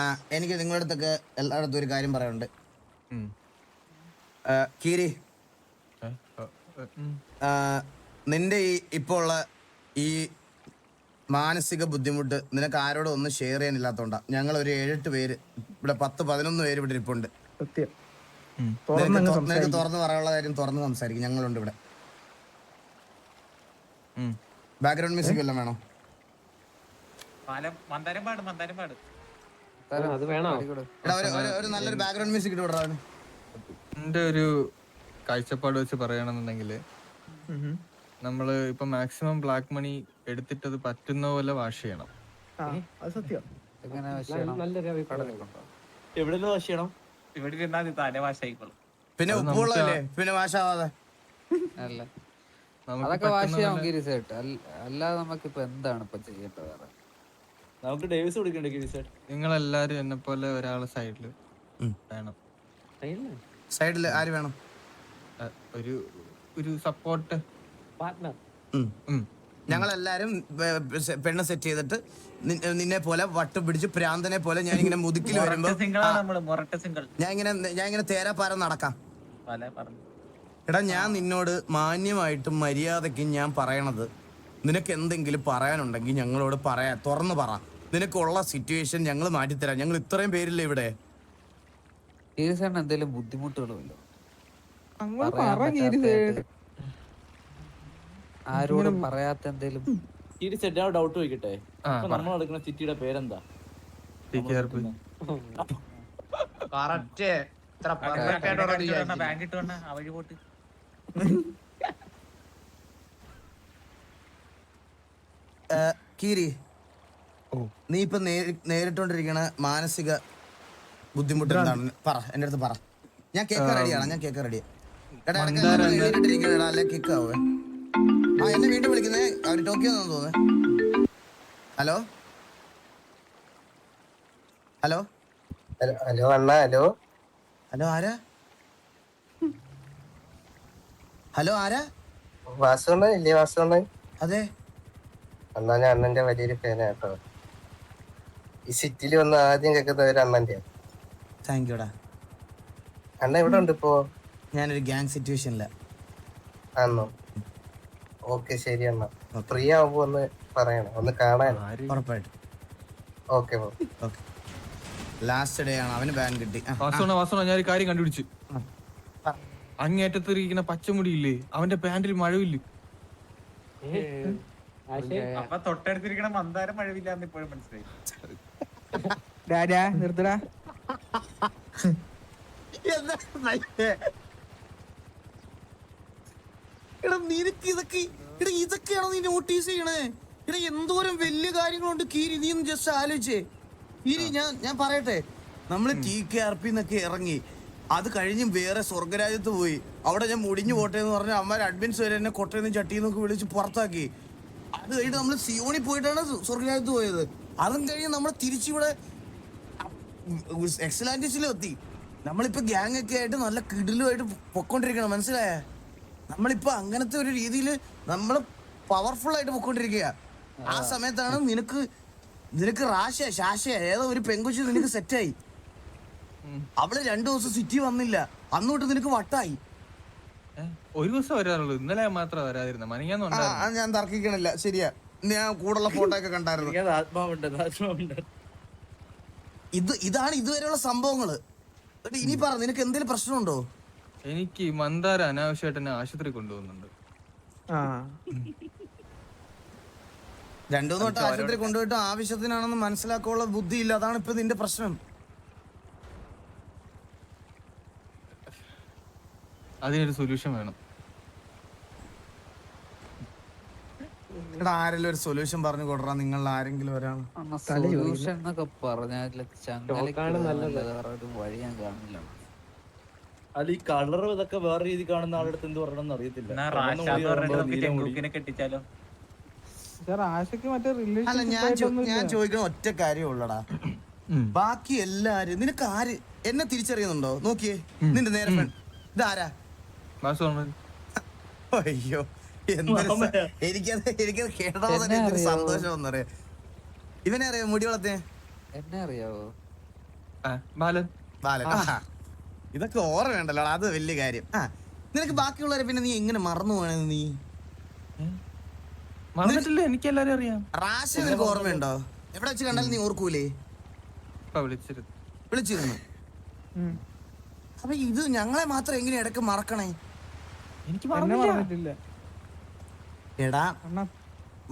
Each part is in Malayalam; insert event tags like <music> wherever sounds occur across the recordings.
ആ എനിക്ക് നിങ്ങളുടെ അടുത്തൊക്കെ എല്ലായിടത്തും ഒരു കാര്യം പറയാനുണ്ട്. കീരി. നിന്റെ ഈ ഇപ്പോൾ ഉള്ള ഈ മാനസിക ബുദ്ധിമുട്ട് നിനക്ക് ആരോടും ഒന്നും ഷെയർ ചെയ്യാനില്ലാത്തോണ്ടാ. ഞങ്ങൾ ഒരു ഏഴെട്ട് പേര് ഇവിടെ പത്ത് പതിനൊന്ന് പേര് ഇവിടെ ഇരിപ്പുണ്ട്. സത്യം. നിനക്ക് തുറന്ന് പറയാനുള്ള കാര്യം തുറന്ന് സംസാരിക്കും. ഞങ്ങളുണ്ട് ഇവിടെ. ബാക്ക്ഗ്രൗണ്ട് മ്യൂസിക് വല്ലതും വേണോ? പാലം മന്ദാരം പാട് മന്ദാരം പാട് ഒരു നല്ലൊരു ബാക്ക്ഗ്രൗണ്ട് മ്യൂസിക് ഇട്ട് എന്റെ ഒരു കാഴ്ചപ്പാട് വെച്ച് പറയുകയാണെന്നുണ്ടെങ്കിൽ നമ്മൾ ഇപ്പൊ മാക്സിമം ബ്ലാക്ക് മണി എടുത്തിട്ടത് പറ്റുന്ന പോലെ വാഷ് ചെയ്യണം. അത് എവിടെ നിന്ന് വാഷ് ചെയ്യണം? ഇവിടെ ഇരുന്നാൽ പിന്നെ ഉപ്പുള്ളതല്ലേ പിന്നെ വാഷാവാതെ അല്ല. അതൊക്കെ വാഷ് ചെയ്യാം അല്ല- അല്ലാതെ നമുക്കിപ്പോ എന്താണ് ഇപ്പൊ ചെയ്യേണ്ടത് വേറെ? നമുക്ക് ഡേവിസ് കൊടുക്കണ്ടേ നിങ്ങൾ നിങ്ങളെല്ലാരും എന്നെ പോലെ ഒരാളെ സൈഡിൽ വേണം. സൈഡിൽ ആര് വേണം? ഒരു ഒരു സപ്പോർട്ട് പാർട്ട്ണർ. ഞങ്ങളെല്ലാരും പെണ്ണ് സെറ്റ് ചെയ്തിട്ട് നിന്നെ പോലെ വട്ടം പിടിച്ച് പ്രാന്തനെ പോലെ ഞാൻ ഇങ്ങനെ മുതുക്കിൽ വരുമ്പോ ഞാൻ ഇങ്ങനെ ഞാൻ ഇങ്ങനെ തേരാപ്പാര നടക്കാം. എടാ ഞാൻ നിന്നോട് മാന്യമായിട്ടും മര്യാദയ്ക്കും ഞാൻ പറയണത്. നിനക്ക് എന്തെങ്കിലും പറയാനുണ്ടെങ്കിൽ ഞങ്ങളോട് പറയാ. തുറന്നു പറ. നിനക്കുള്ള സിറ്റുവേഷൻ ഞങ്ങൾ മാറ്റിത്തരാം. ഞങ്ങൾ ഇത്രയും പേരില്ല ഇവിടെ? എന്തെങ്കിലും ബുദ്ധിമുട്ടുകളുമല്ലോ ആരോടും പറയാത്ത എന്തെങ്കിലും ഡൗട്ട് ചോദിക്കട്ടെ? നമ്മൾ നടക്കുന്ന സിറ്റിയുടെ പേരെന്താ? TKRP. കറക്റ്റ് ഇത്ര പെർഫെക്റ്റ് ആയിട്ട് already ബാങ്ക് ഇട്ട് വന്ന ആ വഴി പോട്ട്. <laughs> കീരി നീ ഇപ്പൊ നേരി- നേരിട്ടോണ്ടിരിക്കണ മാനസിക ബുദ്ധിമുട്ട് എന്താണ് പറ എന്റെ അടുത്ത് പറ. ഞാൻ കേക്ക് റെഡിയാണ് ഞാൻ കേക്ക് റെഡിയാ. എടാ എഴുതിയിട്ടിരിക്കണെടാ, അല്ലേ? കിക്ക് ആവേ ആ എന്നെ വീണ്ടും വിളിക്കുന്നേ. അവർ ടോക്കിയോ തോന്നുന്നു. ഹലോ? ഹലോ? ഹലോ അണ്ണ ഹലോ? ഹലോ ആരാ? ഹലോ ആരാ? വാസുണ്ണൻ ഇല്ലേ വാസുണ്ണൻ? അതെ. അണ്ണാ ഞാൻ അണ്ണന്റെ വലിയൊരു ഫാനാ കേട്ടോ. ഈ സിറ്റിയിൽ വന്ന് ആദ്യം കേൾക്കുന്ന ഒരു അണ്ണന്റെ താങ്ക് യുടാ അണ്ണ എവിടെ ഉണ്ട് ഇപ്പോ? ഞാനൊരു ഗ്യാങ് സിറ്റുവേഷനില ആണോ ഓക്കെ ശരി അണ്ണ. ഫ്രീ ആവുമ്പോ ഒന്ന് പറയണം ഒന്ന് കാണാൻ. ഉറപ്പായിട്ടും. ഓക്കെ ഓക്കെ ലാസ്റ്റ് ഡേ ആണ് അവന് ബാൻ കിട്ടി. വാസോണ വാസോണ ഞാൻ ഒരു കാര്യം കണ്ടുപിടിച്ചു. അങ്ങേറ്റത്ത് അങ്ങേറ്റത്തിരിക്കുന്ന പച്ചമുടി ഇല്ലേ അവന്റെ പാന്റിൽ മഴവില്ല. അപ്പൊ തൊട്ടടുത്തിരിക്കണ മന്ദാരം മഴവില്ലാന്ന് ഇപ്പോഴും മനസ്സിലായി. രാജാ നിർത്തടാ. എടാ നിനക്ക് ഇതൊക്കെ എടാ ഇതൊക്കെയാണോ നീ നോട്ടീസ് ചെയ്യണേ? എടാ എന്തോരം വലിയ കാര്യങ്ങളുണ്ട് കീരി നീ ഒന്ന് ജസ്റ്റ് ആലോചിച്ചേ. കീരി ഞാൻ ഞാൻ പറയട്ടെ. നമ്മൾ ടി കെ ആർ പി എന്നൊക്കെ ഇറങ്ങി. അത് കഴിഞ്ഞ് വേറെ സ്വർഗരാജ്യത്ത് പോയി. അവിടെ ഞാൻ മുടിഞ്ഞു പോട്ടെ എന്ന് പറഞ്ഞ അമ്മ അഡ്മിൻസ് വരെ എന്നെ കൊട്ടയെന്ന് ചട്ടിന്നൊക്കെ വിളിച്ച് പുറത്താക്കി. അത് കഴിഞ്ഞിട്ട് നമ്മൾ സിയോണി പോയിട്ടാണ് സ്വർഗരാജ്യത്ത് പോയത്. അതും കഴിഞ്ഞ് നമ്മൾ തിരിച്ചിവിടെ എക്സലാന്റിസിലും എത്തി. നമ്മളിപ്പോ ഗ്യാങ് ഒക്കെ ആയിട്ട് നല്ല കിടിലുമായിട്ട് പൊക്കോണ്ടിരിക്കണം മനസ്സിലായ? നമ്മളിപ്പോ അങ്ങനത്തെ ഒരു രീതിയിൽ നമ്മൾ പവർഫുൾ ആയിട്ട് പൊക്കോണ്ടിരിക്കുക ആ സമയത്താണ് നിനക്ക് നിനക്ക് റാശ ശാശ ഏതോ ഒരു പെങ്കുച്ചി നിനക്ക് സെറ്റായി അവൾ രണ്ടു ദിവസം സിറ്റി വന്നില്ല. അന്നോട്ട് നിനക്ക് വട്ടായി. ഒരു ദിവസം വരാറുള്ളൂ. ഇന്നലെ മാത്രം വരാതിരുന്ന. മനങ്ങാന്ന് ആ, ആ, ഞാൻ തർക്കിക്കണില്ല. ശരിയാ. ഞാൻ കൂടുള്ള ഫോട്ടോ ഒക്കെ കണ്ടായിരുന്നു. എനിക്കത് ആത്മാവുണ്ട് ആത്മാവുണ്ട്. ഇത് ഇതാണ് ഇതുവരെയുള്ള സംഭവങ്ങൾ. ഇനി പറ നിനക്ക് എന്തെങ്കിലും പ്രശ്നമുണ്ടോ? എനിക്ക് മന്ദാര അനാവശ്യമായിട്ട് എന്നെ ആശുപത്രി കൊണ്ടുപോകുന്നുണ്ട്. ആ. രണ്ടു മൂന്ന് വട്ടം ആശുപത്രി കൊണ്ടുപോയിട്ട് ആവശ്യത്തിനാണെന്ന് മനസ്സിലാക്കാനുള്ള ബുദ്ധിയില്ല. അതാണ് ഇപ്പൊ നിന്റെ പ്രശ്നം. അതിനൊരു സൊല്യൂഷൻ വേണം. എടാ ആരെങ്കിലും ഒരു സൊല്യൂഷൻ പറഞ്ഞു കൊടുറാ നിങ്ങൾ ആരെങ്കിലും ഒരാൾ സൊല്യൂഷൻ എന്നൊക്കെ പറഞ്ഞാൽ ചങ്ങലക്ക് നല്ലത് വേറെ ഒരു വഴി ഞാൻ കാണില്ല അത് ഈ കളർ ഇതൊക്കെ വേറെ രീതി കാണുന്ന ആളുടെ അടുത്ത് എന്ത് പറയണമെന്ന് അറിയത്തില്ല. അല്ല ഞാൻ ഞാൻ ചോദിക്കണ ഒറ്റ കാര്യമുള്ളടാ. ബാക്കി എല്ലാരും നിനക്ക് ആര് എന്നെ തിരിച്ചറിയുന്നുണ്ടോ? നോക്കിയേ നിന്റെ നേരെ ഇതാരാ? അയ്യോ എന്തൊരു സ- എനിക്കത് എനിക്കത് കേട്ടപ്പോ തന്നെ എന്നെ എന്തൊരു അറിയാവോ? സന്തോഷം വന്നറിയാ? ഇവനെ അറിയാം മുടി വളർത്തേ എന്നെ അറിയാവോ? ആ, ബാലൻ. ബാലൻ. ആ. ഇതൊക്കെ ഓർമ്മയുണ്ടല്ലോ അത് വലിയ കാര്യം. ആ നിനക്ക് ബാക്കിയുള്ളവരെ പിന്നെ നീ എങ്ങനെ മറന്നു പോകണത് നീ? മറന്നിട്ടില്ല എനിക്ക് എല്ലാരും അറിയാം. റാഷി നിനക്ക് ഓർമ്മയുണ്ടോ? എവിടെ വെച്ച് കണ്ടാലും നീ ഓർക്കൂലേ? ഇപ്പൊ വിളിച്ചിരുന്നു. വിളിച്ചിരുന്നു. അപ്പൊ ഇത് ഞങ്ങളെ മാത്രം എങ്ങനെ ഇടയ്ക്ക് മറക്കണേ? എനിക്ക് പറഞ്ഞിട്ടില്ല. എടാ അണ്ണാ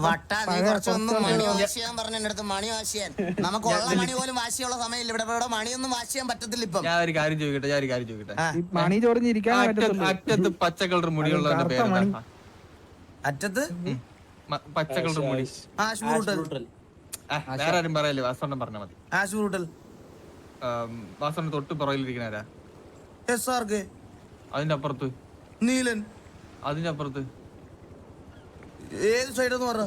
വട്ട നീ പഴയ കുറച്ചൊന്നും കുറച്ച് മണി വാശിയാൻ പറഞ്ഞ എന്റെ അടുത്ത് മണി വാശിയാൻ. നമുക്കുള്ള മണി പോലും വാശിയുള്ള സമയമില്ല. ഇവിടെ ഇവിടെ മണിയൊന്നും വാശിയാൻ പറ്റത്തില്ല ഇപ്പം. ഞാൻ ഒരു കാര്യം ചോദിക്കട്ടെ ഞാൻ ഒരു കാര്യം ചോദിക്കട്ടെ. ഈ മണി അറ്റത്ത് പച്ച കളർ മുടിയുള്ള പേരെന്താ. അറ്റത്ത്? പച്ച കളർ മുടി. വേറെ ആരും പറയല്ലേ? വാസോണ്ണം പറഞ്ഞ മതി. ബ്രൂട്ടൽ തൊട്ട് പുറകിലിരിക്കണാരാ അതിന്റെ അപ്പുറത്ത്. നീലൻ. അതിന്റെ അപ്പുറത്ത് ഏത് സൈഡ് എന്ന് പറ.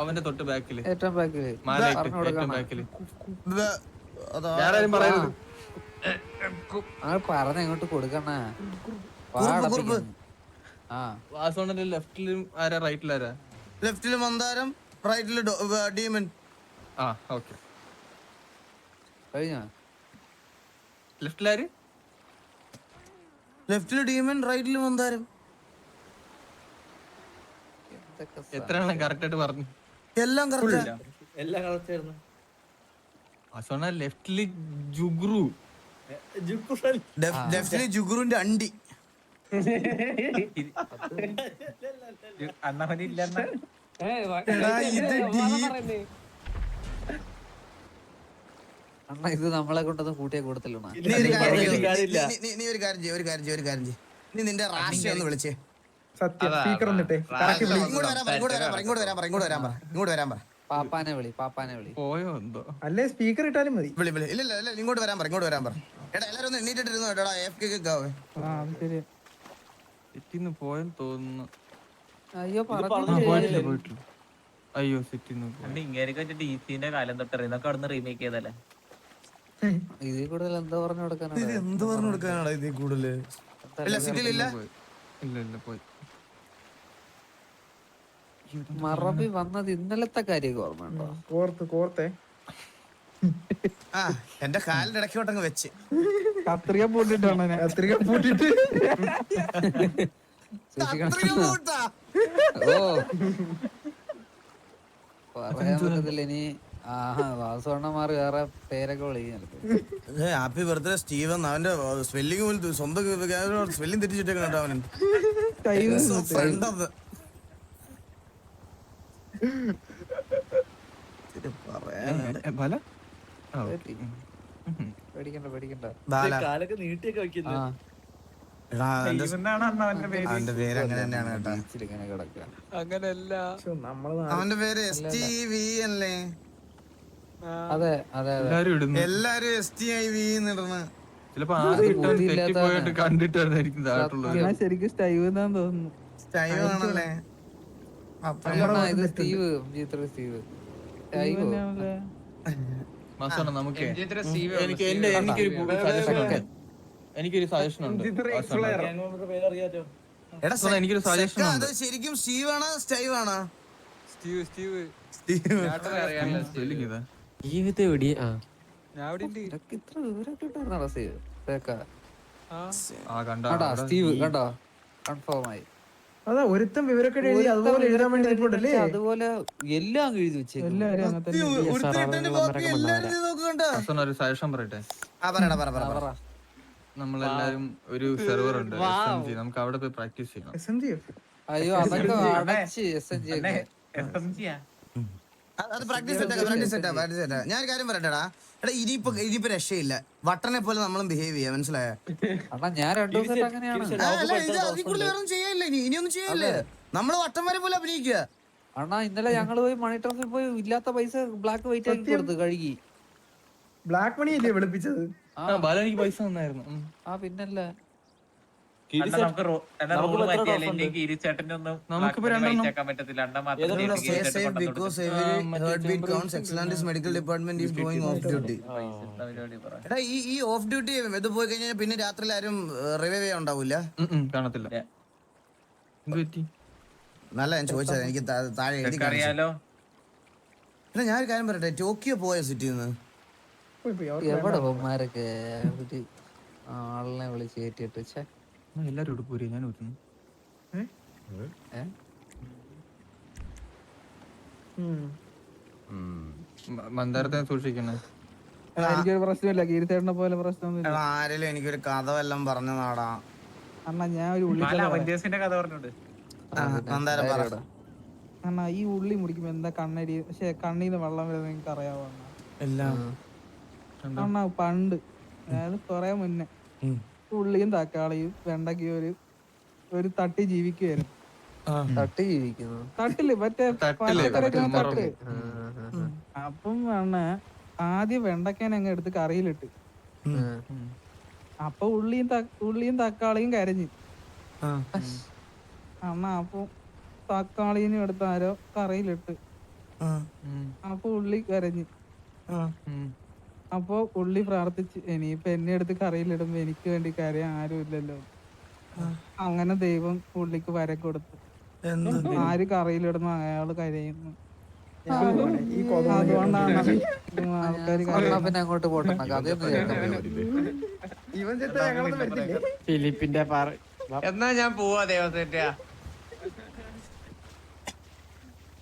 അവന്റെ തൊട്ട് ബാക്കിൽ ഏറ്റവും ബാക്കിൽ മാലയിട്ട് പറഞ്ഞു ഏറ്റവും ബാക്കിൽ ആരും പറയരുത് ഇങ്ങോട്ട് കൊടുക്കണ. ലെഫ്റ്റിലും ആരാ റൈറ്റിലാരാ? ലെഫ്റ്റിൽ മന്ദാരം റൈറ്റിൽ ഡീമൻ. ആ ഓക്കെ. കഴിഞ്ഞ? ലെഫ്റ്റിലാര്? ലെഫ്റ്റിൽ ഡീമൻ റൈറ്റിൽ മന്ദാരം എത്ര എണ്ണം കറക്റ്റ് ആയിട്ട് പറഞ്ഞു? എല്ലാം കറക്റ്റ് എല്ലാം കറക്റ്റ് ആയിരുന്നു. വാസോണ്ണ ലെഫ്റ്റിൽ ജുഗ്രു. ലെഫ്റ്റിൽ ജുഗ്രുന്റെ അണ്ടി. അണ്ണവനില്ല ഇത്. അണ്ണാ ഇത് നമ്മളെ കൊണ്ടൊന്നും കൂട്ടിയ കൂടത്തില്ലണ നീ ഒരു കാര്യം ചെയ്യ്. നീ- നീ- നീ ഒരു കാര്യം ചെയ്യ്, ഒരു കാര്യം ചെയ്യ്, ഒരു കാര്യം ചെയ്യ്. നീ നിന്റെ റാഷ്യ ഒന്ന് വിളിച്ചേ. സത്യം സ്പീക്കർ എന്നിട്ടേ കറക്കി വിളി. ഇങ്ങോട്ട് വരാൻ പറ ഇങ്ങോട്ട് വരാൻ പറ ഇങ്ങോട്ട് വരാൻ പറ ഇങ്ങോട്ട് വരാൻ പറ ഇങ്ങോട്ട് വരാൻ പറ. പാപ്പാനെ വിളി പാപ്പാനെ വിളി. പോയോ എന്തോ? അല്ലേ സ്പീക്കർ ഇട്ടാലും മതി. വിളി വിളി. ഇല്ല ഇല്ല ഇല്ല ഇങ്ങോട്ട് വരാൻ പറ ഇങ്ങോട്ട് വരാൻ പറ. എടാ എല്ലാരും ഒന്ന് എണ്ണീറ്റിരുന്നു എടാ എഫ് കെ ആ അത് ശരി സിറ്റിന്ന് പോയെന്ന് തോന്നുന്നു. അയ്യോ അയ്യോ സിറ്റിന്ന് പോയി. കാലം തൊട്ട് ഇതൊക്കെ നിന്ന് റീമേക്ക് ചെയ്തല്ലേ? ഇതിൽ കൂടുതൽ എന്താ പറഞ്ഞു ഇത് എന്ത് പറഞ്ഞു കൊടുക്കാനാണ് ഇതിൽ കൂടുതൽ ഇല്ല ഇല്ല ഇല്ല പോയി. മറബി വന്നത് ഇന്നലത്തെ കാര്യം ഓർമ്മയുണ്ടോ? കോർത്ത് കോർത്തേ. ആ എന്റെ കാലിന്റെ ഇടയ്ക്ക് വട്ടങ്ങ് വെച്ച്. കത്രിക പൂട്ടിട്ടാണ് കത്രിക പൂട്ടിട്ട്. ഓ. പറയാൻ പറ്റത്തില്ല ഇനി. വാസവണ്ണന്മാർ വേറെ പേരൊക്കെ വിളിക്കും ഹാപ്പി ബർത്ത്ഡേ സ്റ്റീവൻ അവന്റെ സ്പെല്ലിംഗ് പോലും സ്വന്തം സ്പെല്ലിംഗ് തെറ്റിച്ചിട്ടേക്കണ കേട്ടോ അവൻ ഫ്രണ്ട് ഓഫ് അവന്റെ പേര്? അവന്റെ പേര് അങ്ങനെ തന്നെയാണ് കേട്ടോ. അങ്ങനെയല്ല. അവന്റെ പേര് എസ് ടി വി അല്ലേ? അതെ അതെ എല്ലാരും ഇടുന്നു. എല്ലാരും എസ് ടി ഐ വി ഇടണ. ചിലപ്പോ ആദ്യം ഇട്ടവൻ ബുദ്ധിയില്ലാത്തവനാ. തെറ്റിപ്പോയിട്ട് കണ്ടിട്ടായിരിക്കും താഴത്തുള്ളത് ശരിക്കും സ്റ്റൈവ് എന്നാന്ന് തോന്നുന്നു. സ്റ്റൈവ് ആണല്ലേ? ഇത് സ്റ്റീവ് നമുക്ക് എനിക്ക് എന്റെ എനിക്കൊരു സജഷൻ ഉണ്ട്. എനിക്കൊരു സജഷൻ ഉണ്ട് സജഷൻ ഉണ്ട്. ശരിക്കും സ്റ്റീവ് ആണോ സ്റ്റൈവ് ആണോ? സ്റ്റീവ് സ്റ്റീവ് സ്റ്റീവ് ജീവിതം എവിടെ ആ. ഇതൊക്കെ ഇത്ര വിവരമൊക്കെ ഉണ്ടായിരുന്നോ സ്റ്റീവ് തേക്ക കണ്ട കണ്ടോ സ്റ്റീവ് കണ്ടോ? കൺഫേം ആയി. അതാ ഒരുത്തം വിവരൊക്കെ എഴുതി അതുപോലെ എഴുതാൻ വേണ്ടി നിൽപ്പുണ്ടല്ലേ അതുപോലെ എല്ലാം എഴുതി ഒരു സജഷൻ പറയട്ടെ? ആ പറയടാ പറ പറ പറ. നമ്മളെല്ലാരും ഒരു സെർവർ ഉണ്ട്. നമുക്ക് അവിടെ പോയി പ്രാക്ടീസ് ചെയ്യണം. അയ്യോ അതൊക്കെ അടച്ച് എസ് എൻ ജി? അത് പ്രാക്ടീസ് സെറ്റാ പ്രാക്ടീസ് സെറ്റാ പ്രാക്ടീസ് സെറ്റാ ഞാൻ ഒരു കാര്യം പറയട്ടെടാ. എടാ ഇനിയിപ്പോ ഇനിയിപ്പോ രക്ഷയില്ല. വട്ടനെ പോലെ നമ്മളും ബിഹേവ് ചെയ്യാ മനസ്സിലായോ? അണ്ണാ ഞാൻ രണ്ടു ദിവസമായിട്ട് അങ്ങനെയാണ്? അതിൽ കൂടുതൽ വേറെ ചെയ്യല്ലേ ഇനി? ഇനിയൊന്നും ചെയ്യല്ലേ? നമ്മൾ വട്ടം വരെ പോലെ അഭിനയിക്കുക. അണ്ണാ ഇന്നലെ ഞങ്ങൾ പോയി മണി ട്രാൻസ്ഫർ പോയി ഇല്ലാത്ത പൈസ ബ്ലാക്ക് വൈറ്റ് ആക്കി കൊടുത്തു കഴുകി. ബ്ലാക്ക് മണി അല്ലേ വെളുപ്പിച്ചത്? ആ. ബാല എനിക്ക് പൈസ തന്നായിരുന്നു. ആ പിന്നല്ല? എടാ ഈ ഈ ഓഫ് ഡ്യൂട്ടി ഇത് പോയി കഴിഞ്ഞാൽ പിന്നെ രാത്രിയിൽ ആരും റിവൈവ് ചെയ്യാൻ ഉണ്ടാവില്ല കാണത്തില്ല. നല്ല ഞാൻ ചോദിച്ചത് എനിക്ക് താഴെ എഴുതി ഇതൊക്കെ അറിയാലോ? എടാ ഞാൻ ഒരു കാര്യം പറയട്ടെ ടോക്കിയോ പോയ സിറ്റിയിൽ നിന്ന് എവിടെ പൊന്മാരൊക്കെ ഒരു ആളിനെ വിളിച്ച് കയറ്റിട്ട് ഛെ, എല്ലാരും ഇവിടെ പോരി ഞാൻ ഒരുന്നു മന്ദാരത്തെ സൂക്ഷിക്കണേ. എനിക്കൊരു പ്രശ്നമില്ല പോലെ പ്രശ്നമൊന്നുമില്ല. ആരെങ്കിലും എനിക്കൊരു കഥ വല്ലതും പറഞ്ഞു നാടാ അണ്ണാ ഞാൻ ഒരു ഉള്ളി കഥ മന്ദാരം? അണ്ണാ ഈ ഉള്ളി മുടിക്കുമ്പോ എന്താ കണ്ണടി? പക്ഷെ കണ്ണീന്ന് വെള്ളം വരുന്നത് നിങ്ങൾക്ക് അറിയാവോ അണ്ണാ? എല്ലാം. അണ്ണാ പണ്ട്. അതായത് കൊറേ മുന്നേ. ഉള്ളിയും തക്കാളിയും വെണ്ടയ്ക്കും ഒരു ഒരു തട്ടി ജീവിക്കുവായിരുന്നു. തട്ടി ജീവിക്കുന്നു. തട്ടിൽ മറ്റേ തട്ട്. അപ്പം വേണ ആദ്യം വെണ്ടക്കേനെ അങ്ങ് എടുത്ത് കറിയിലിട്ട്. അപ്പൊ ഉള്ളിയും ഉള്ളിയും തക്കാളിയും കരഞ്ഞു. അണ്ണ അപ്പൊ തക്കാളിനും എടുത്ത് ആരോ കറിയിലിട്ട്. അപ്പൊ ഉള്ളി കരഞ്ഞു. ആ. അപ്പൊ ഉള്ളി പ്രാർത്ഥിച്ച് ഇനിയിപ്പൊ എന്നെ എടുത്ത് കറിയിലിടുമ്പോ എനിക്ക് വേണ്ടി കാര്യം ആരും ഇല്ലല്ലോ. അങ്ങനെ ദൈവം ഉള്ളിക്ക് വര കൊടുത്തു. എന്ത് ആര് കറിയിലിടുന്നു അയാൾ കരയുന്നു. ഫിലിപ്പിന്റെ പാറ എന്നാ ഞാൻ പോവാ ദേവസേറ്റ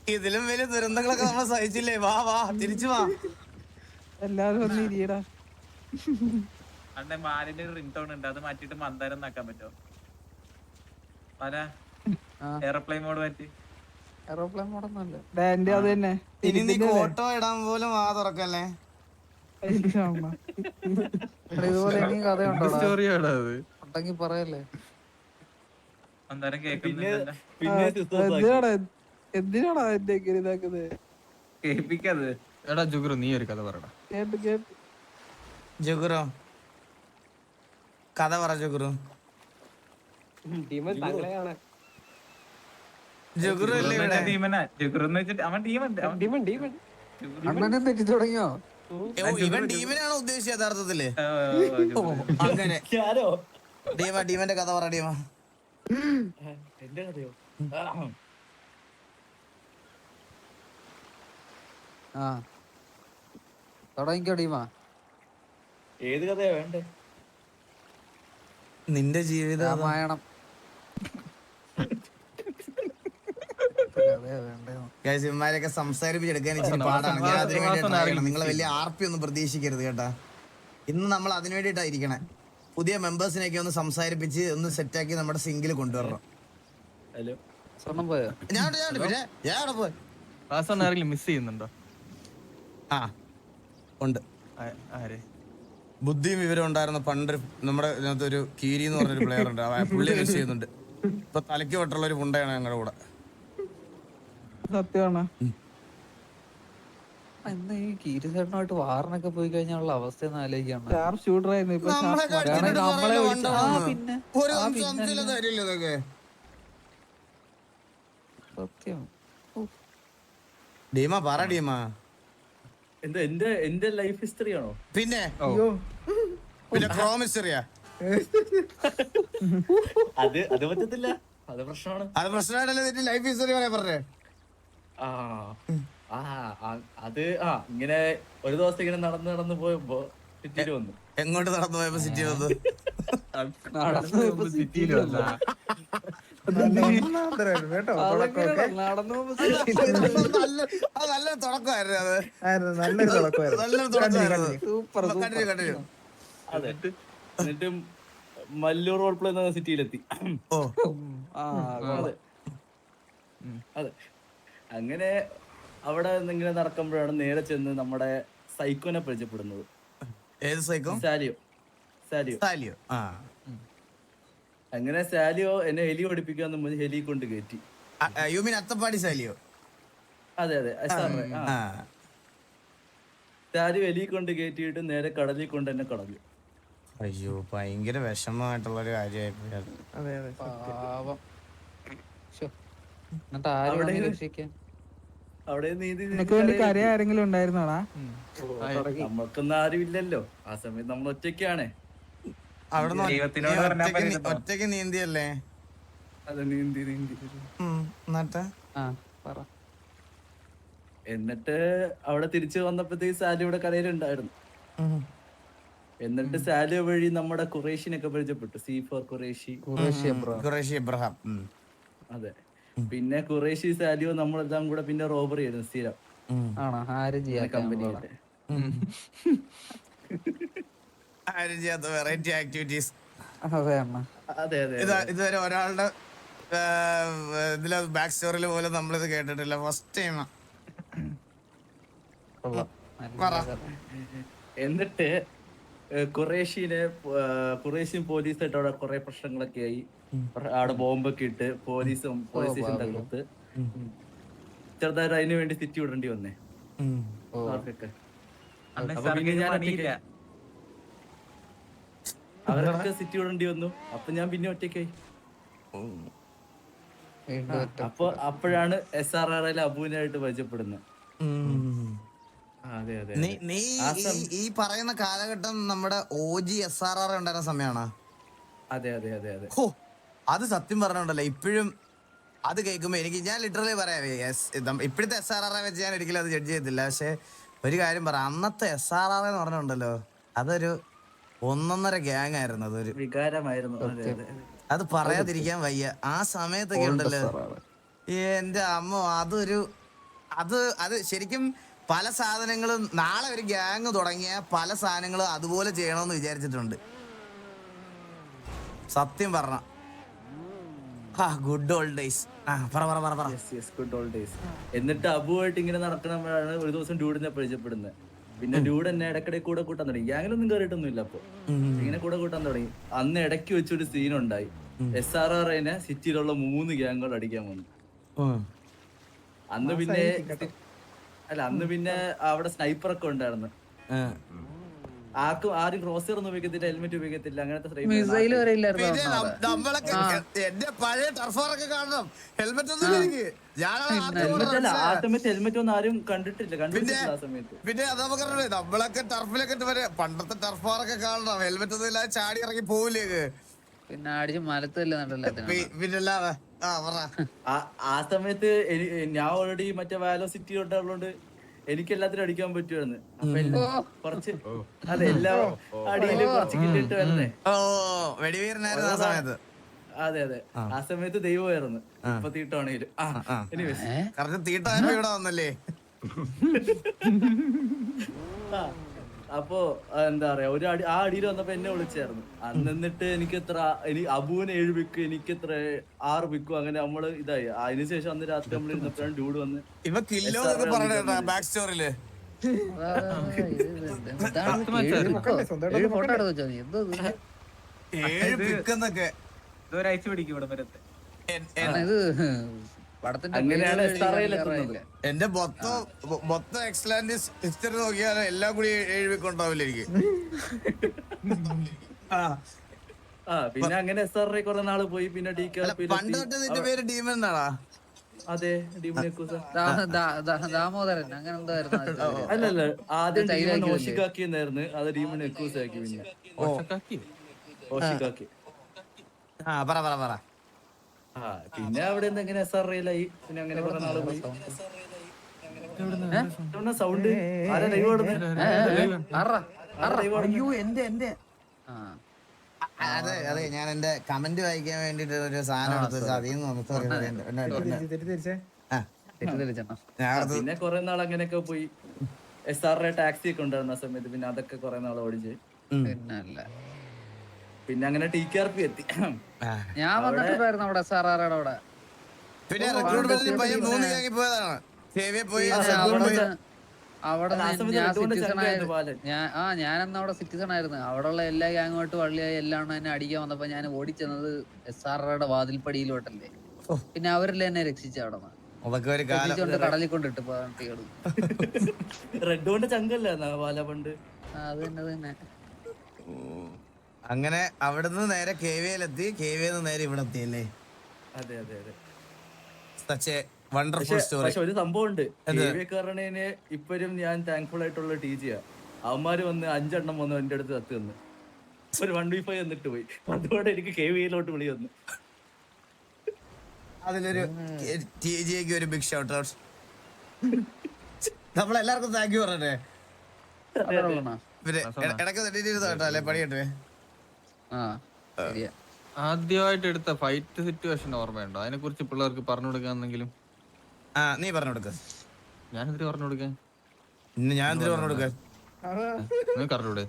ഇതിലും വലിയ ദുരന്തങ്ങളൊക്കെ നമ്മൾ സഹിച്ചില്ലേ? വാ വാ തിരിച്ചു വാ. എല്ലാരും ഒന്ന് ഇരിയടാ. അണ്ടെ മാലിന്റെ ഒരു റിംഗ് ടോൺ ഉണ്ട്. അത് മാറ്റിട്ട് മന്ദാരം നാക്കാൻ പറ്റോ പല. എയർപ്ലെയിൻ മോഡ് മാറ്റി. മോഡ് മോഡൊന്നുമല്ല എന്റെ അത് തന്നെ. ഇനി നീ ഫോട്ടോ ഇടാൻ പോലും ആ തുറക്കല്ലേ. ഇതുപോലെ സ്റ്റോറിയാടാ അത്? ഉണ്ടെങ്കിൽ പറയല്ലേ. മന്ദാരം പിന്നെ കേൾക്കുന്നില്ല പിന്നെ എന്തിനാടാ എന്തിനാടാ എന്റെ ഇങ്ങനെ ഇതാക്കുന്നത്? കേൾപ്പിക്കത്. എടാ ജുഗുറു നീ ഒരു കഥ പറയടാ. കേട്ട് കേട്ട് ജുഗുറോ. കഥ പറ ജുഗുറു. ടീമൻ തങ്ങളെയാണ് ജുഗുറു അല്ലേ ഇവിടെ? ടീമനാ ജുഗുറെന്ന് വെച്ചിട്ട് അവൻ അവൻ ടീമൻ ടീമൻ അണ്ണനെ തെറ്റി തുടങ്ങിയോ? ഇവൻ ടീമിനാണോ ഉദ്ദേശിച്ചത് യഥാർത്ഥത്തിൽ? അങ്ങനെ. ഡീമ ടീമിന്റെ കഥ പറ ഡീമ എന്റെ കഥയോ? ആ. തുടങ്ങിക്കോ ടീമാ ഏത് കഥയാ വേണ്ടേ? നിന്റെ ജീവിതം. രാമായണം. <laughs> ഇവന്മാരെയൊക്കെ സംസാരിപ്പിച്ചെടുക്കാൻ ഇച്ചിരി പാടാണ്. ഞാൻ അതിനു വേണ്ടിയിട്ടാണ് നിങ്ങൾ വലിയ ആർപ്പി ഒന്നും പ്രതീക്ഷിക്കരുത് കേട്ടാ. ഇന്ന് നമ്മൾ അതിനു വേണ്ടിയിട്ടായിരിക്കണേ. പുതിയ മെമ്പേഴ്സിനെയൊക്കെ ഒന്ന് സംസാരിപ്പിച്ച് ഒന്ന് സെറ്റാക്കി നമ്മുടെ സിംഗിൽ കൊണ്ടുവരണം. ഹലോ. സ്വർണം പോയോ? ഞാൻ ഞാൻ പിന്നെ ഞാൻ അവിടെ പോയി മിസ് ചെയ്യുന്നുണ്ടോ? ആ. ഉണ്ട്. ആരെ? ബുദ്ധിയും വിവരം ഉണ്ടായിരുന്ന പണ്ട് നമ്മുടെ ഇതിനകത്ത് ഒരു കീരി എന്ന് പറഞ്ഞൊരു പ്ലെയർ ഉണ്ട്. പുള്ളി മിസ് ചെയ്യുന്നുണ്ട്. ഇപ്പൊ തലയ്ക്ക് വട്ടുള്ള ഒരു പുണ്ടയാണ് ഞങ്ങളുടെ കൂടെ. സത്യമാണ്. ഈ വാറിനൊക്കെ പോയി കഴിഞ്ഞാലുള്ള അവസ്ഥ ഒന്ന് ആലോചിക്കണം ഷാർപ്പ് ഷൂട്ടർ ആയിരുന്നു. ഇപ്പൊ നമ്മളെ നമ്മളെ പറയല്ലേ ആ, പിന്നെ. ഒരു ആ, തരില്ല ഇതൊക്കെ. സത്യം. ഡീമ പറ ഡീമ. എന്താ എന്റെ എന്റെ ലൈഫ് ഹിസ്റ്ററി ആണോ? പിന്നെ? അയ്യോ. പിന്നെ പ്രോമിസറിയാ അത് അത് പറ്റത്തില്ല. അത് പ്രശ്നമാണ്. അത് പ്രശ്നമാണല്ലോ നിന്റെ ലൈഫ് ഹിസ്റ്ററി പറയാ പറഞ്ഞേ? ആ ആ അത് ആ ഇങ്ങനെ ഒരു ദിവസം ഇങ്ങനെ നടന്ന് നടന്ന് പോയപ്പോ സിറ്റിയിൽ വന്നു. എങ്ങോട്ട് നടന്നു പോയപ്പോ സിറ്റി വന്നു സിറ്റിയിൽ വന്നു. നടന്നു നല്ലൊരു തുടക്കമായിരുന്നു അത് നല്ലൊരു തുടക്കമായിരുന്നു. നല്ലൊരു തുടക്കമായിരുന്നു. Super continue continue. അതെ. എന്നിട്ട് മല്ലൂർ റോഡ് പ്ലേ എന്ന സിറ്റിയിലെത്തി ഓ. ആ അതെ. അതെ. അങ്ങനെ അവിടെ ഇങ്ങനെ നടക്കുമ്പോഴാണ് നേരെ ചെന്ന് നമ്മുടെ സൈക്കോനെ പരിചയപ്പെടുന്നത്. ഏത് സൈക്കോ? സാലിയോ. സാലിയോ. സാലിയോ. ആ. അങ്ങനെ സാലിയോ എന്നെ ഹെലി ഓടിപ്പിക്കാന്ന് പറഞ്ഞ് ഹെലി കൊണ്ട് കയറ്റി. യു മീൻ അത്തപ്പാടി സാലിയോ? അതെ അതെ. ആ സാറിനെ, ആ. ആ. സാലിയോ ഹെലി കൊണ്ട് കയറ്റിയിട്ട് നേരെ കടലിൽ കൊണ്ട് എന്നെ കടഞ്ഞു അയ്യോ ഭയങ്കര വിഷമമായിട്ടുള്ള ഒരു കാര്യമായിപ്പോയി. അത്. അതെ അതെ പാവം. ശോ. എന്നിട്ട് ആരും അവിടെ രക്ഷിക്കാൻ അവിടെ നീതി നിനക്ക് വേണ്ടി കരയാ ആരെങ്കിലും ഉണ്ടായിരുന്നോടാ? നമ്മൾക്കൊന്നും ആരും ഇല്ലല്ലോ ആ സമയത്ത് നമ്മൾ ഒറ്റയ്ക്കാണേ. അവിടെ? ഒറ്റയ്ക്ക് നീന്തിയല്ലേ? എന്നിട്ട്? ആ പറ. എന്നിട്ട് അവിടെ തിരിച്ചു വന്നപ്പോഴത്തേക്ക് സാലി ഇവിടെ കരയിലുണ്ടായിരുന്നു. എന്നിട്ട് സാലി വഴി നമ്മുടെ കുറേഷ്യനൊക്കെ പരിചയപ്പെട്ടു. സി ഫോർ കുറേഷി കുറേശ്ശെ ബ്രോ ഖുറേഷി ഇബ്രഹാം ഉം. അതെ. പിന്നെ കുറേഷി സാലിയോ നമ്മളെല്ലാം കൂടെ പിന്നെ റോബറി ആയിരുന്നു സ്ഥിരം. ആണോ? ആര് ചെയ്യാൻ കമ്പനിയിലെ <laughs> ആരും ചെയ്യാത്ത വെറൈറ്റി ആക്ടിവിറ്റീസ് അതെ അണ്ണ അതെ അതെ ഇത് ഇതുവരെ ഒരാളുടെ ഇതിൽ ബാക്ക് സ്റ്റോറിൽ പോലും നമ്മളിത് കേട്ടിട്ടില്ല. ഫസ്റ്റ് ടൈം കൊള്ളാം. പറ. എന്നിട്ട് കുറേശ്യനെ കുറേശ്യൻ പോലീസായിട്ട് അവിടെ കുറെ പ്രശ്നങ്ങളൊക്കെ ആയി. അവിടെ ബോംബൊക്കെ ഇട്ട് പോലീസും പോലീസ് സ്റ്റേഷൻ തകർത്ത്. ചെറുതായിട്ട് അതിനു വേണ്ടി സിറ്റി വിടേണ്ടി വന്നേ. ഓ. അവർക്കൊക്കെ അപ്പൊ പിന്നെ ഞാൻ അവരൊക്കെ സിറ്റി വിടേണ്ടി വന്നു. അപ്പൊ ഞാൻ പിന്നെ ഒറ്റയ്ക്കായി. അപ്പൊ അപ്പോഴാണ് എസ് ആർ ആർ എൽ അബുവിനായിട്ട് പരിചയപ്പെടുന്നത്. അതെ അതെ നീ ഈ- പറയുന്ന കാലഘട്ടം നമ്മുടെ O G S R R ഉണ്ടായിരുന്ന സമയമാണോ അതെ അതെ അതെ അതെ. അത് സത്യം പറഞ്ഞോണ്ടല്ലോ ഇപ്പോഴും അത് കേൾക്കുമ്പോ എനിക്ക് ഞാൻ ലിറ്ററലി പറയാവേ ഇപ്പോഴത്തെ എസ് ആർ ആർ വെച്ച് ഞാൻ ഒരിക്കലും അത് ജഡ്ജ് ചെയ്തില്ല. പക്ഷെ ഒരു കാര്യം പറ അന്നത്തെ എസ് ആർ ആർ എന്ന് പറഞ്ഞുണ്ടല്ലോ അതൊരു ഒന്നൊന്നര ഗ്യാങ് ആയിരുന്നു അതൊരു. വികാരമായിരുന്നു. അതെ പറയാതിരിക്കാൻ വയ്യ. ആ സമയത്തൊക്കെ ഉണ്ടല്ലോ. എന്റെ അമ്മ അതൊരു അത് അത് ശരിക്കും പല സാധനങ്ങളും നാളെ ഒരു ഗ്യാങ് തുടങ്ങിയ പല സാധനങ്ങളും അതുപോലെ ചെയ്യണമെന്ന് വിചാരിച്ചിട്ടുണ്ട്. സത്യം പറഞ്ഞ. ആ ഗുഡ് ഓൾഡ് ഡേയ്സ് ആ പറ പറ പറ പറ. Yes yes good old days എന്നിട്ട് അബുവായിട്ട് ഇങ്ങനെ നടക്കണമ്പോഴാണ് ഒരു ദിവസം ഡ്യൂഡിനെ പരിചയപ്പെടുന്നത്. പിന്നെ ഡ്യൂഡ് എന്നെ ഇടക്കിടെ കൂടെ കൂട്ടാൻ തുടങ്ങി. ഗ്യാങ്ങിലൊന്നും കയറിയിട്ടൊന്നും ഇല്ല അപ്പൊ ഇങ്ങനെ കൂടെ കൂട്ടാൻ തുടങ്ങി. അന്ന് ഇടയ്ക്ക് വെച്ചൊരു സീൻ ഉണ്ടായി എസ് ആർ ആർ എന്നെ സിറ്റിയിലുള്ള മൂന്ന് ഗ്യാങ്ങുകൾ അടിക്കാൻ വന്നു. അന്ന് പിന്നെ അല്ല അന്ന് പിന്നെ അവിടെ സ്നൈപ്പർ ഒക്കെ ഉണ്ടായിരുന്നു. ആർക്കും ആരും ക്രോസർ ഒന്നും ഉപയോഗിക്കത്തില്ല ഹെൽമെറ്റ് ഉപയോഗിക്കത്തില്ല അങ്ങനത്തെ മിസൈൽ വരെ ഇല്ലായിരുന്നു പിന്നെ നം- നമ്മളൊക്കെ എന്റെ പഴയ ടർഫാറൊക്കെ കാണണം. ഹെൽമെറ്റ് ഒന്നും ഇല്ല എനിക്ക് ഞാനാണ് ആദ്യം ഓടുന്നത് മനസ്സിലായോ? സമയത്ത് ഹെൽമെറ്റ് ഒന്നും ആരും കണ്ടിട്ടില്ല കണ്ടിട്ടില്ല ആ സമയത്ത്. പിന്നെ അത് നമുക്ക് നമ്മളൊക്കെ ടർഫിലൊക്കെ ഇട്ട് വരെ പണ്ടത്തെ ടർഫാറൊക്കെ കാണണം. ഹെൽമെറ്റ് ഒന്നും ഇല്ലാതെ ചാടി ഇറങ്ങി പോവില്ലേ പിന്നെ അടിച്ച് മലത്തല്ലേ അല്ലാതെ ആ പറ. ആ- ആ സമയത്ത് എനി- ഞാൻ ഓൾറെഡി മറ്റേ വാലോ സിറ്റി തൊട്ടുള്ളതുകൊണ്ട് എനിക്ക് എല്ലാത്തിനും അടിക്കാൻ പറ്റുമായിരുന്നു അപ്പൊ എല്ലാ- കുറച്ച് അതെ എല്ലാ അടിയിലും കുറച്ച് കിട്ടിയിട്ട് വരുന്നേ ഓ വെടിവീരനായിരുന്നു ആ സമയത്ത്. അതെ അതെ. ആ. സമയത്ത് ദൈവമായിരുന്നു. ഇപ്പൊ തീട്ടാണെങ്കിലും. കറക്റ്റ് ഇവിടെ വന്നല്ലേ? ആ, അപ്പോ എന്താ പറയാ ഒരു അടി ആ അടിയിൽ വന്നപ്പോ എന്നെ വിളിച്ചായിരുന്നു. അന്ന് എന്നിട്ട് എനിക്ക് എത്ര എനിക്ക് അബുവിന് ഏഴ് പിക്ക് എനിക്ക് എത്ര ആറ് പിക്കും അങ്ങനെ നമ്മൾ ഇതായി. അതിനുശേഷം അന്ന് രാത്രി നമ്മൾ ഇരുന്നപ്പോഴാണ് ഡ്യൂഡ് വന്ന് ഇവ കില്ലോ എന്നൊക്കെ ബാക്ക്? ഏഴ് പിക്കെന്നൊക്കെ ഇതൊരാഴ്ച പിടിക്കും ഇവിടെ വരത്തെ അങ്ങനെയാണ്. എന്റെ മൊത്തം മൊത്തം എക്സലന്റ് ഹിസ്റ്ററി നോക്കിയാൽ എല്ലാം കൂടി എഴുതിക്കൊണ്ടാവില്ല എനിക്ക് ആ. ആ പിന്നെ അങ്ങനെ എസ് ആർ കുറെ നാൾ പോയി പിന്നെ ഡി പണ്ട് തൊട്ട് നിന്റെ പേര് ഡീമൻ എന്നാടാ? അതെ ഡിമിനെക്കൂസ ദാ- ദാ- ദാ- ദാമോദരൻ അങ്ങനെ. അല്ലല്ല ആദ്യം ഓഷിക്കാക്കി എന്നായിരുന്നു അത് പിന്നെ. ഓഷിക്കാക്കി. ആ പറ പറ പറ. പിന്നെ അവിടെ നിന്ന് എങ്ങനെ എസ് ആർ പിന്നെ അങ്ങനെ കുറെ നാൾ പോയി സൗണ്ട് ആരാ ലൈവ് ഏ, ഏ, ഏ, ആർറാ? അയ്യോ എന്റെ എന്റെ. ആ. ആ, അതെ അതെ ഞാൻ എന്റെ കമന്റ് വായിക്കാൻ വേണ്ടിട്ട് ഒരു സാധനം എടുത്തു അതിൽ നിന്ന് പിന്നെ കുറെ നാൾ അങ്ങനെയൊക്കെ പോയി. എസ് ആർ ഐ ടാക്സി ഒക്കെ ഉണ്ടായിരുന്ന സമയത്ത് പിന്നെ അതൊക്കെ കുറെ നാൾ ഓടിച്ച്. പിന്നെ അങ്ങനെ ടി കെ ആർ പി എത്തി. ഞാൻ വന്നിട്ടുണ്ടായിരുന്നു അവിടെ സാറാറയുടെ അവിടെ? പിന്നെ റിക്രൂട്ട്മെന്റിൽ പയ്യൻ മൂന്ന് ഗ്യാങ്ങിൽ പോയതാണ്. സേവിയെ പോയി അവിടെ പോയി. അവിടെ ആ നിന്ന് സമയത്ത് ഞാൻ രണ്ടുകൊണ്ട് സിറ്റിസൺ ആയിരുന്നു അവിടെ ഉള്ള ആയിരുന്നു. അവിടെയുള്ള എല്ലാ ഗ്യാങ്ങുമായിട്ട് വള്ളിയായി എല്ലാം എന്നെ അടിക്കാൻ വന്നപ്പോ ഞാൻ ഓടിച്ചെന്നത് എസ് ആർ ആറുടെ വാതിൽപ്പടിയിലോട്ടല്ലേ പിന്നെ അവരല്ലേ എന്നെ രക്ഷിച്ച അവിടെ നിന്ന്. കടലിൽ കൊണ്ടിട്ട് റെഡ് കൊണ്ട് ചങ്കല്ലേ അത് തന്നെ അത് തന്നെ. അങ്ങനെ അവിടുന്ന് നേരെ കെ വിയിലെത്തി കെ വിന്ന് നേരെ ഇവിടെ എത്തിയല്ലേ? അതെ അതെ അതെ. സച്ചേ വണ്ടർഫുൾ സ്റ്റോറി പക്ഷെ ഒരു സംഭവം ഉണ്ട് കാരണേനെ ഇപ്പോഴും ഞാൻ താങ്ക്ഫുൾ ആയിട്ടുള്ള ടി ജിയാ അവന്മാര് വന്ന് അഞ്ചെണ്ണം വന്ന് എന്റെ അടുത്ത് കത്ത് വന്ന് ഒരു വൺ വി ഫൈവ് എന്നിട്ട് പോയി. അതുകൊണ്ട് എനിക്ക് കെ വിയിലോട്ട് വിളി വന്നു. അതിലൊരു ടി ജിക്ക് ഒരു ബിഗ് ഷൗട്ട് ഔട്ട് നമ്മളെല്ലാവർക്കും താങ്ക് യു പറഞ്ഞേ ഇടയ്ക്ക് അല്ലെ? പണി ശരിയാ ആദ്യമായിട്ട് എടുത്ത ഫൈറ്റ് സിറ്റുവേഷൻ ഓർമ്മയുണ്ടോ? അതിനെ കുറിച്ച് പിള്ളേർക്ക് പറഞ്ഞു കൊടുക്കാന്നെങ്കിലും. ആ നീ പറഞ്ഞു കൊടുക്ക. ഞാനെന്തിനു പറഞ്ഞു കൊടുക്കാൻ? ഇന്ന് ഞാൻ എന്തിനു പറഞ്ഞു കൊടുക്ക നീ അറിഞ്ഞൂടെ?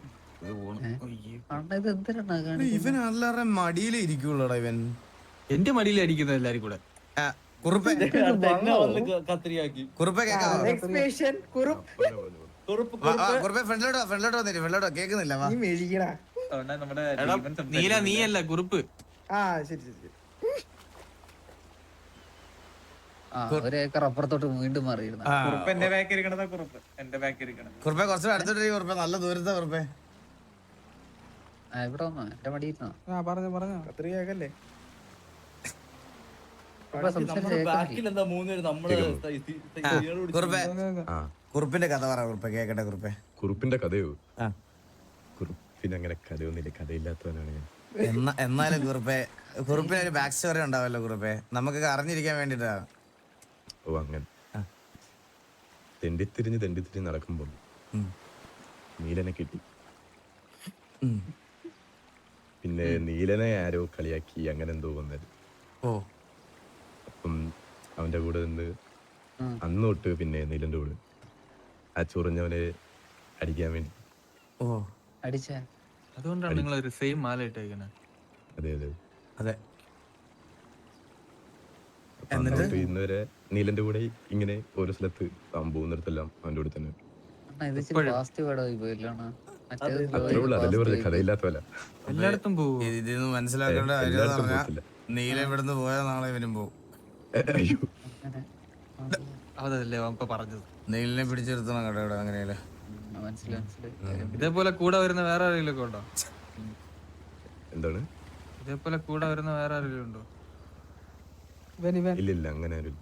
ഇത് പോണു. അയ്യേ. അണ്ണ ഇത് എന്തിനാണ് കാണിക്കുന്നത്? ഇവൻ എല്ലാവരുടെ മടിയിലേ ഇരിക്കുള്ളൂടാ ഇവൻ? എന്റെ മടിയിൽ അടിക്കുന്ന എല്ലാരും കൂടെ. കുറുപ്പ്. കുറുപ്പെ തന്നെ വന്ന്? ക- കത്രിയാക്കി. കുറുപ്പെ വാ, കുറുപ്പെ ഫ്രണ്ടിലോട്ടോ ഫ്രണ്ടിലോട്ടോ വന്നിട്ട് ഫ്രണ്ടിലോട്ടോ കേൾക്കുന്നില്ല നമ്മുടെ നീല നീയല്ല കുറിപ്പ്. ആ ശരി ശരി ഒരു ഏക്കർ അപ്പുറത്തോട്ട് വീണ്ടും മാറിയിരുന്നു. കുറുപ്പ് എന്റെ ബാക്ക് ഇരിക്കണതാ കുറുപ്പ്. എന്റെ ബാക്ക് ഇരിക്കണത് കുറുപ്പെ കുറച്ചുകൂടെ അടുത്തോട്ട് കുറുപ്പെ. നല്ല ദൂരത്തെ കുറുപ്പെ. ആ ഇവിടെ വന്നോ. എന്റെ മടിയിരുന്നോ ആ പറഞ്ഞു പറഞ്ഞു. അത്രയും കേക്കല്ലേ കുറുപ്പിന്റെ കഥ പറ കുറുപ്പെ. കേക്കട്ടെ കുറുപ്പെ. കുറുപ്പിന്റെ കഥയോ? കുറുപ്പിന് അങ്ങനെ കഥയൊന്നുമില്ല. കഥയില്ലാത്തവനാണ് ഞാൻ. എന്നാ എന്നാലും കുറുപ്പേ കുറുപ്പിന് ഒരു ബാക്ക് സ്റ്റോറി ഉണ്ടാവല്ലോ കുറുപ്പേ നമുക്ക് അറിഞ്ഞിരിക്കാൻ വേണ്ടിട്ടാ. ഓ അങ്ങനെ. ആ. തെണ്ടിത്തിരിഞ്ഞ് തെണ്ടിത്തിരിഞ്ഞ് നടക്കുമ്പോൾ ഉം. നീലനെ കിട്ടി. ഉം. പിന്നെ നീലനെ ആരോ കളിയാക്കി അങ്ങനെ എന്തോ വന്നത്. ഓ. അപ്പം അവന്റെ കൂടെ നിന്ന് അന്ന് തൊട്ട് പിന്നെ നീലന്റെ കൂടെ ആ ചൊറിഞ്ഞവനെ അടിക്കാൻ വേണ്ടി. ഓ. അടിച്ച. അതുകൊണ്ടാണ് നിങ്ങൾ ഒരു സെയിം മാല അതെ അതെ. അതെ. എന്നിട്ട്? ഇന്ന് വരെ നീലന്റെ കൂടെ ഇങ്ങനെ ഒരു സ്ഥലത്ത് അവൻ പോകുന്നിടത്തെല്ലാം അവന്റെ കൂടെ തന്നെ. എല്ലായിടത്തും ഇതിന്ന് മനസ്സിലാക്കേണ്ട കാര്യം എന്ന് നീല ഇവിടുന്ന് പോയാൽ നാളെ ഇവനും പോകും അതല്ലേ പറഞ്ഞത്. നീലിനെ പിടിച്ചെടുത്തണം കടയുടെ അങ്ങനെയല്ലേ. മനസ്സിലായി മനസ്സിലായി. ഇതേപോലെ കൂടെ വരുന്ന വേറെ ആരെങ്കിലും ഒക്കെ ഉണ്ടോ? എന്താണ്? ഇതേപോലെ കൂടെ വരുന്ന വേറെ ആരെങ്കിലും ഉണ്ടോ? ഇല്ല അങ്ങനെ ആരും